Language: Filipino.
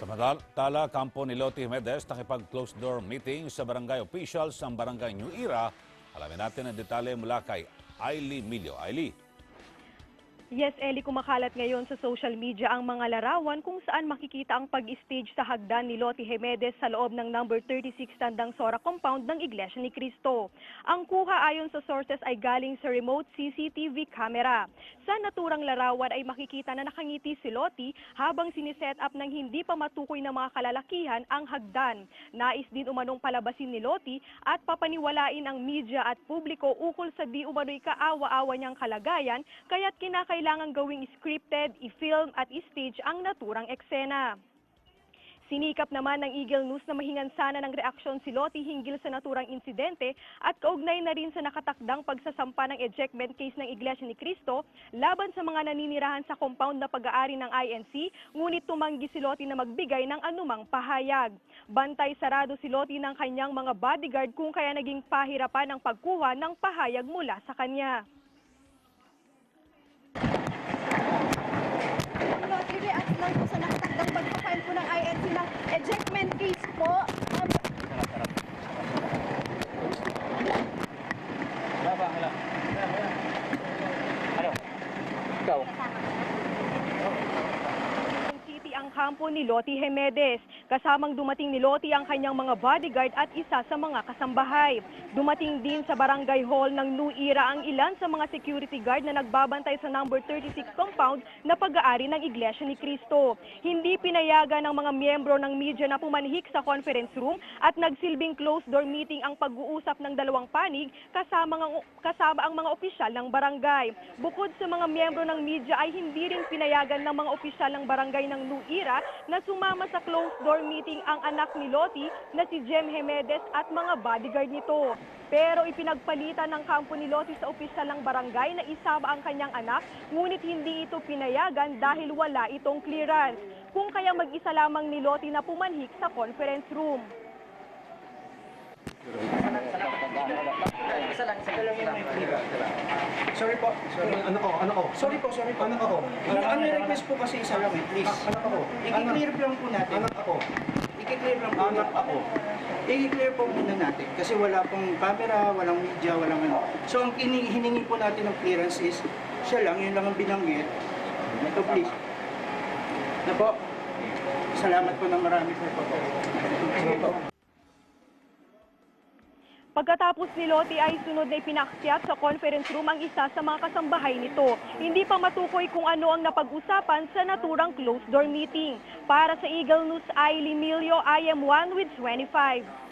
Samantala, kampo ni Loti Jimenez nakipag-closed door meeting sa barangay officials ng barangay New Era. Alamin natin ang detalye mula kay Ailey Milio. Ailey. Yes, Eli, kumakalat ngayon sa social media ang mga larawan kung saan makikita ang pag-stage sa hagdan ni Loti Jimenez sa loob ng number 36 Tandang Sora compound ng Iglesia ni Cristo. Ang kuha ayon sa sources ay galing sa remote CCTV camera. Sa naturang larawan ay makikita na nakangiti si Loti habang siniset up ng hindi pa matukoy ng mga kalalakihan ang hagdan. Nais din umanong palabasin ni Loti at papaniwalain ang media at publiko ukol sa di umano'y kaawa-awa niyang kalagayan kaya't kinakailangan gawing scripted, i-film at i-stage ang naturang eksena. Sinikap naman ng Eagle News na mahingan sana ng reaksyon si Loti hinggil sa naturang insidente at kaugnay na rin sa nakatakdang pagsasampa ng ejectment case ng Iglesia ni Cristo laban sa mga naninirahan sa compound na pag-aari ng INC, ngunit tumanggi si Loti na magbigay ng anumang pahayag. Bantay sarado si Loti ng kanyang mga bodyguard kung kaya naging pahirapan ang pagkuha ng pahayag mula sa kanya. Lord, i-react lang po sa nakatakdang pagpapile po ng INC ng ejectment case po. Um, City ang kampo ni Loti Jimenez. Kasamang dumating ni Loti ang kanyang mga bodyguard at isa sa mga kasambahay. Dumating din sa barangay hall ng New Era ang ilan sa mga security guard na nagbabantay sa number 36 compound na pag-aari ng Iglesia ni Cristo. Hindi pinayagan ng mga miyembro ng media na pumanhik sa conference room at nagsilbing closed door meeting ang pag-uusap ng dalawang panig kasama, ng- kasama ang mga opisyal ng barangay. Bukod sa mga miyembro ng media ay hindi rin pinayagan ng mga opisyal ng barangay ng New Era na sumama sa closed door meeting ang anak ni Loti na si Jem Jimenez at mga bodyguard nito. Pero ipinagpalitan ng kampo ni Loti sa opisyal ng barangay na isama ang kanyang anak, ngunit hindi ito pinayagan dahil wala itong clearance. Kung kaya mag-isa lamang ni Loti na pumanhik sa conference room. Sorry po. Sorry. Ano ko? Ano ko? Sorry po, sorry po. Anak ako. Ang ang request po kasi isa lang please. A- Anak ako. I-clear lang po natin. Anak ako. I-clear lang po. Anak ako. I-clear po muna natin kasi wala pong camera, walang media, walang ano. So ang ini- hiningi po natin ng clearance is siya lang, yun lang ang binanggit. Ito please. Na po. Salamat po ng marami po po. Sige po. Pagkatapos ni Loti ay sunod na ipinakyat sa conference room ang isa sa mga kasambahay nito. Hindi pa matukoy kung ano ang napag-usapan sa naturang closed door meeting. Para sa Eagle News, Aileen Milio, I am one with 25.